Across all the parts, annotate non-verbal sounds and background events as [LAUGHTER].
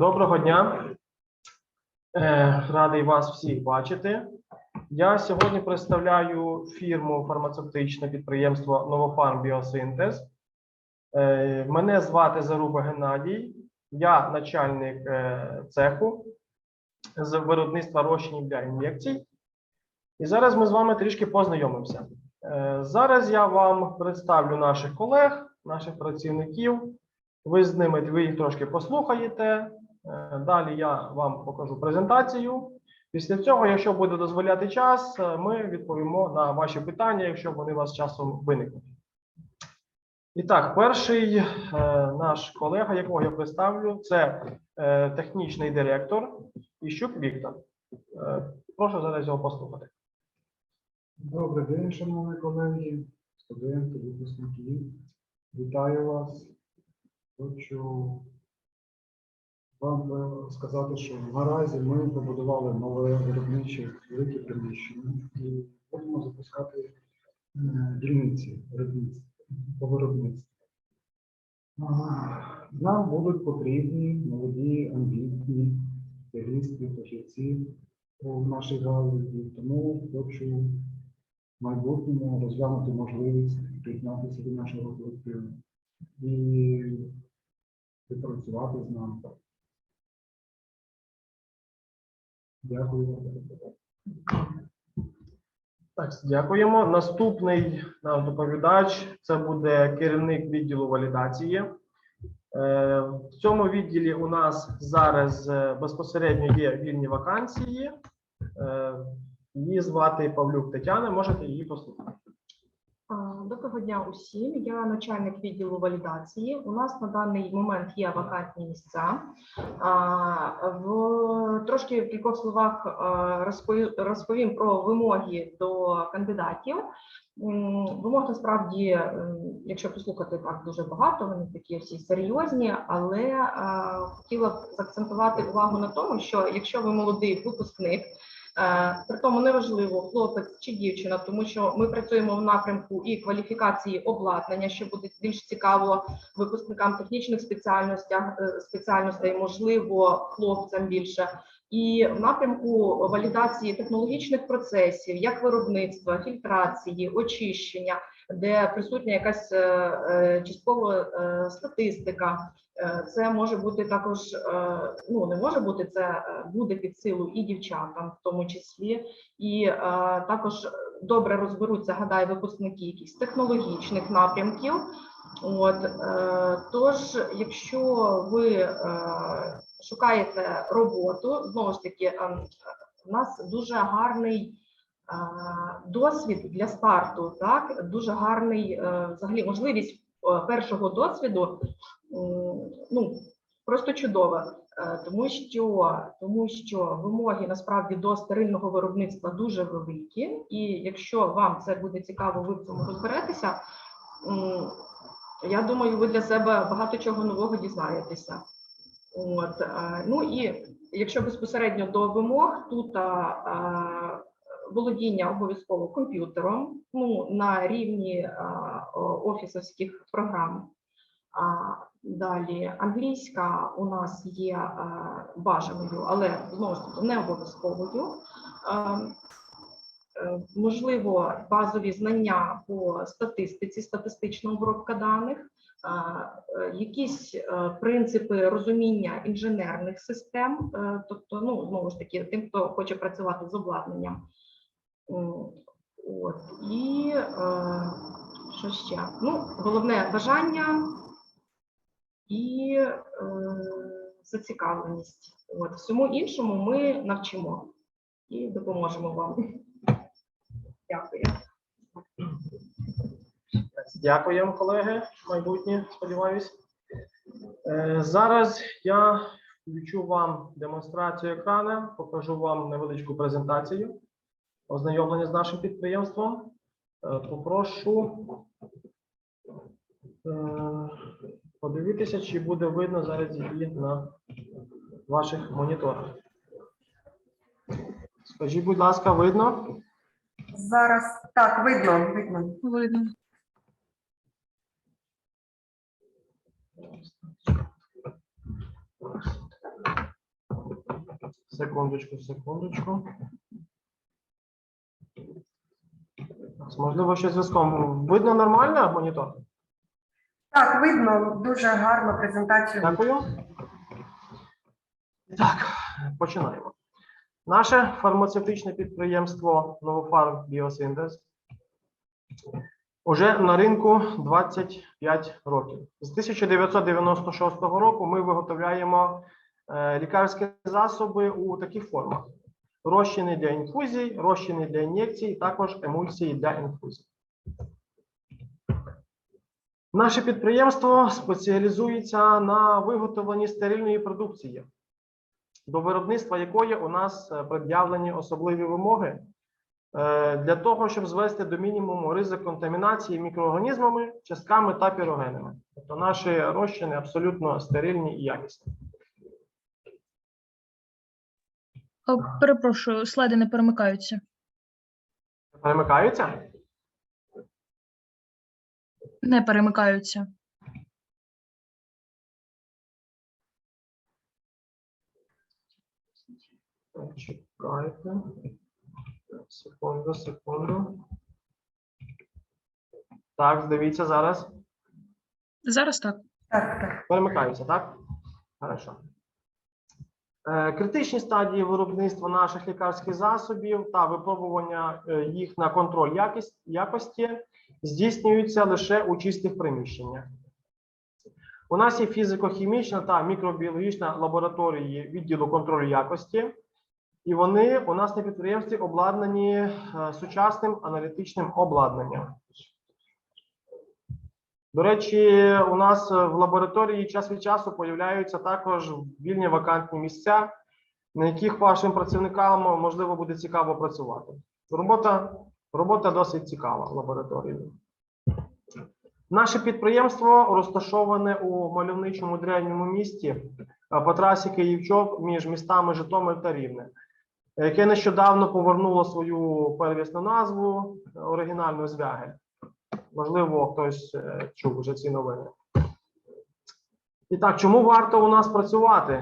Доброго дня. Е, Радий вас всіх бачити. Я сьогодні представляю фірму фармацевтичне підприємство Новофарм Біосинтез. Е, Мене звати Заруба Геннадій. Я начальник е, цеху з виробництва розчинів для ін'єкцій. І зараз ми з вами трішки познайомимося. Зараз я вам представлю наших колег, наших працівників. Ви з ними ви їх трошки послухаєте. Е, Далі я вам покажу презентацію. Після цього, якщо буде дозволяти час, е, ми відповімо на ваші питання, якщо вони у вас часом виникнуть. І так, перший е, наш колега, якого я представлю, це е, технічний директор Іщук Віктор. Е, прошу зараз його послухати. Добрий день, шановні колеги, студенти, випускники. Вітаю вас. Хочу вам е, сказати, що наразі ми побудували нове виробниче велике приміщення і будемо запускати е, дільниці по виробництву. Нам будуть потрібні молоді амбітні спеціалісти, фахівці у нашій галузі, тому хочу в майбутньому розглянути можливість приєднатися до нашого колективу і співпрацювати з нами. Дякую. Так, дякуємо. Наступний наш доповідач це буде керівник відділу валідації. Е, В цьому відділі у нас зараз е, безпосередньо є вільні вакансії. Е, Її звати Павлюк Тетяна. Можете її послухати. Доброго дня усім. Я начальник відділу валідації. У нас на даний момент є вакантні місця. В трошки в кількох словах розповім про вимоги до кандидатів. Вимог насправді, якщо послухати так дуже багато, вони такі всі серйозні, але хотіла б заакцентувати увагу на тому, що якщо ви молодий випускник, Е, При тому неважливо, хлопець чи дівчина, тому що ми працюємо в напрямку і кваліфікації обладнання, що буде більш цікаво випускникам технічних е, спеціальностей, можливо, хлопцям більше. І в напрямку валідації технологічних процесів, як виробництва, фільтрації, очищення, де присутня якась е, е, частково е, статистика. Це може бути також, ну не може бути, це буде під силу і дівчатам, в тому числі, і також добре розберуться, гадаю, випускники якихось технологічних напрямків. От тож, якщо ви шукаєте роботу, знову ж таки, е, у нас дуже гарний. Досвід для старту, так дуже гарний е, взагалі можливість е, першого досвіду ну просто чудова, Е, тому що тому що вимоги насправді до стерильного виробництва дуже великі, і якщо вам це буде цікаво, ви в цьому розберетеся. Я думаю, ви для себе багато чого нового дізнаєтеся. От ну і якщо безпосередньо до вимог, тут володіння обов'язково комп'ютером, ну на рівні а, офісовських програм. А, далі англійська у нас є а, бажаною, але знову ж таки не обов'язковою. Е, можливо, базові знання по статистиці, статистична обробка даних, е, якісь е, принципи розуміння інженерних систем, е, тобто, ну знову ж таки, тим, хто хоче працювати з обладнанням. М, От і е, що ще? Ну, головне бажання і е, зацікавленість. От всьому іншому ми навчимо і допоможемо вам. Дякую. Дякуємо, колеги. Майбутнє, сподіваюсь. Е, Зараз я включу вам демонстрацію екрану, покажу вам невеличку презентацію ознайомлення з нашим підприємством. Е, Попрошу е, подивитися, чи буде видно зараз її на ваших моніторах. Скажіть, будь ласка, видно? Зараз так, видно, видно. Видно. Секундочку, секундочку. Можливо, ще зв'язком. Видно нормально монітор? Так, видно, дуже гарно презентацію. Дякую. Так, починаємо. Наше фармацевтичне підприємство Новофарм Біосинтез уже на ринку 25 років. З 1996 року ми виготовляємо е, лікарські засоби у таких формах: розчини для інфузій, розчини для ін'єкцій, також емульсії для інфузій. Наше підприємство спеціалізується на виготовленні стерильної продукції, до виробництва якої у нас е, пред'явлені особливі вимоги е, для того, щоб звести до мінімуму ризик контамінації мікроорганізмами, частками та пірогенами. Тобто наші розчини абсолютно стерильні і якісні. О, Перепрошую, слайди не перемикаються. Перемикаються? Не перемикаються. Чекайте. Секунду, секунду. Так, дивіться зараз. Зараз так. Перемикаються, так? Хорошо. Е, Критичні стадії виробництва наших лікарських засобів та випробування е, їх на контроль якість, якості здійснюються лише у чистих приміщеннях. У нас є фізико-хімічна та мікробіологічна лабораторії відділу контролю якості, і вони у нас на підприємстві обладнані е, сучасним аналітичним обладнанням. До речі, у нас е, в лабораторії час від часу появляються також вільні вакантні місця, на яких вашим працівникам можливо буде цікаво працювати. Робота, робота досить цікава в лабораторії. Наше підприємство розташоване у мальовничому древньому місті е, по трасі Київ-Чоп між містами Житомир та Рівне, яке нещодавно повернуло свою первісну назву е, оригінальну звягель. Можливо, хтось е, чув вже ці новини. І так, чому варто у нас працювати?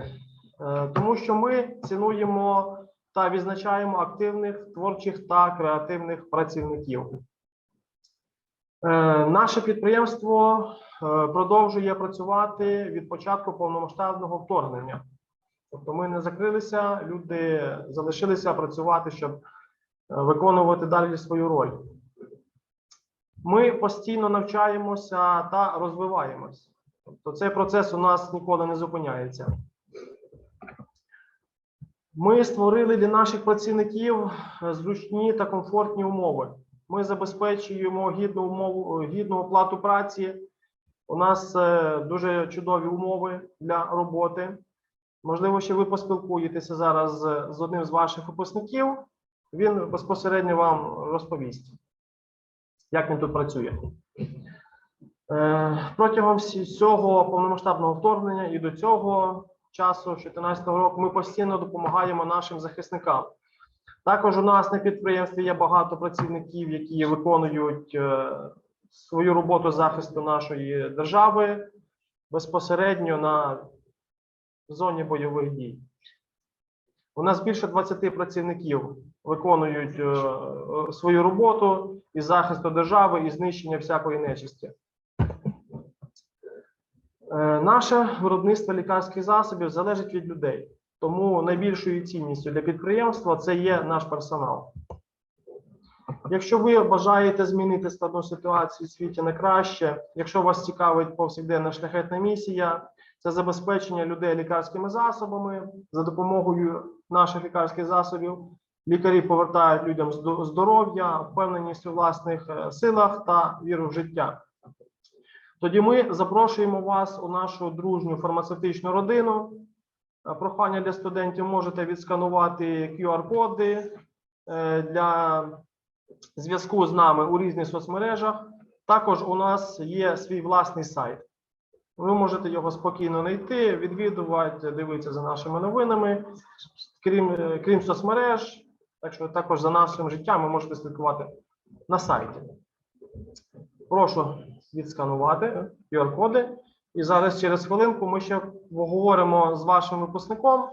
Е, Тому що ми цінуємо та відзначаємо активних, творчих та креативних працівників. Е, Наше підприємство продовжує працювати від початку повномасштабного вторгнення. Тобто ми не закрилися, люди залишилися працювати, щоб виконувати далі свою роль. Ми постійно навчаємося та розвиваємось. Тобто цей процес у нас ніколи не зупиняється. Ми створили для наших працівників е, зручні та комфортні умови. Ми забезпечуємо гідну умову, гідну оплату праці. У нас е, дуже чудові умови для роботи. Можливо, ще ви поспілкуєтеся зараз з одним з ваших випускників. Він безпосередньо вам розповість як він тут працює. Е, Протягом всього повномасштабного вторгнення і до цього часу, 2014 року, ми постійно допомагаємо нашим захисникам. Також у нас на підприємстві є багато працівників, які виконують е, свою роботу захисту нашої держави безпосередньо на зоні бойових дій. У нас більше 20 працівників виконують е, свою роботу із захисту держави і знищення всякої нечисті. Е, Наше виробництво лікарських засобів залежить від людей, тому найбільшою цінністю для підприємства це є наш персонал. Якщо ви бажаєте змінити складну ситуацію в світі на краще, якщо вас цікавить повсякденна шляхетна місія, це забезпечення людей лікарськими засобами за допомогою наших лікарських засобів. Лікарі повертають людям здо- здоров'я, впевненість у власних е, силах та віру в життя. Тоді ми запрошуємо вас у нашу дружню фармацевтичну родину. Е, Прохання для студентів можете відсканувати QR-коди е, для зв'язку з нами у різних соцмережах. Також у нас є свій власний сайт. Ви можете його спокійно знайти, відвідувати, дивитися за нашими новинами. Крім, е, крім соцмереж, так що також за нашим життям ви можете слідкувати на сайті. Прошу відсканувати QR-коди. І зараз через хвилинку ми ще поговоримо з вашим випускником,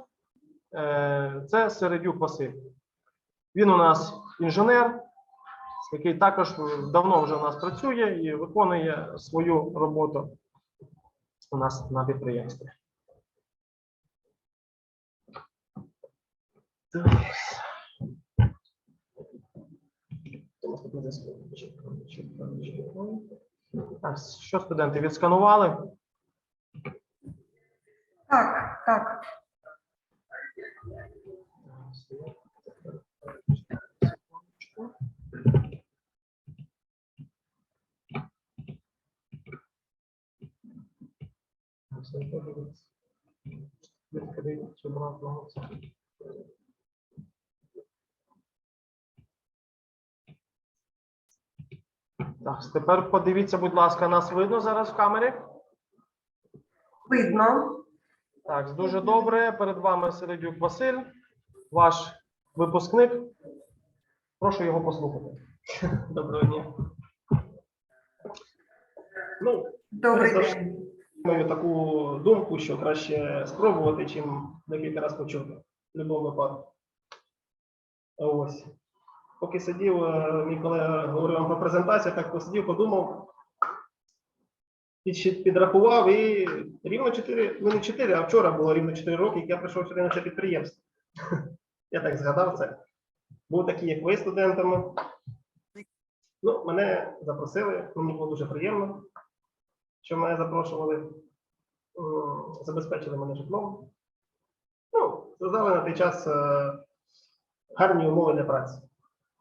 Е, Це Середюк Василь. Він у нас інженер, який також давно вже у нас працює і виконує свою роботу у нас на підприємстві. Так. Що студенти відсканували? Так, так. Так, тепер подивіться, будь ласка, нас видно зараз в камері. Видно. Так, дуже добре. Перед вами Середюк Василь, ваш випускник. Прошу його послухати. Доброго дня. Ну, Добрий день. Маю таку думку, що краще спробувати, чим декілька разів почути. В будь-якому випадку. Ось. Поки сидів, е, мій колега говорив вам про презентацію, так посидів, подумав, підрахував і рівно 4, ну не 4, а вчора було рівно 4 роки, як я прийшов сюди на це підприємство. [LAUGHS] Я так згадав це. Був такий, як ви, студентами. Ну, мене запросили, мені було дуже приємно, що мене запрошували, забезпечили мене житлом. Ну, Задали на той час е, гарні умови для праці.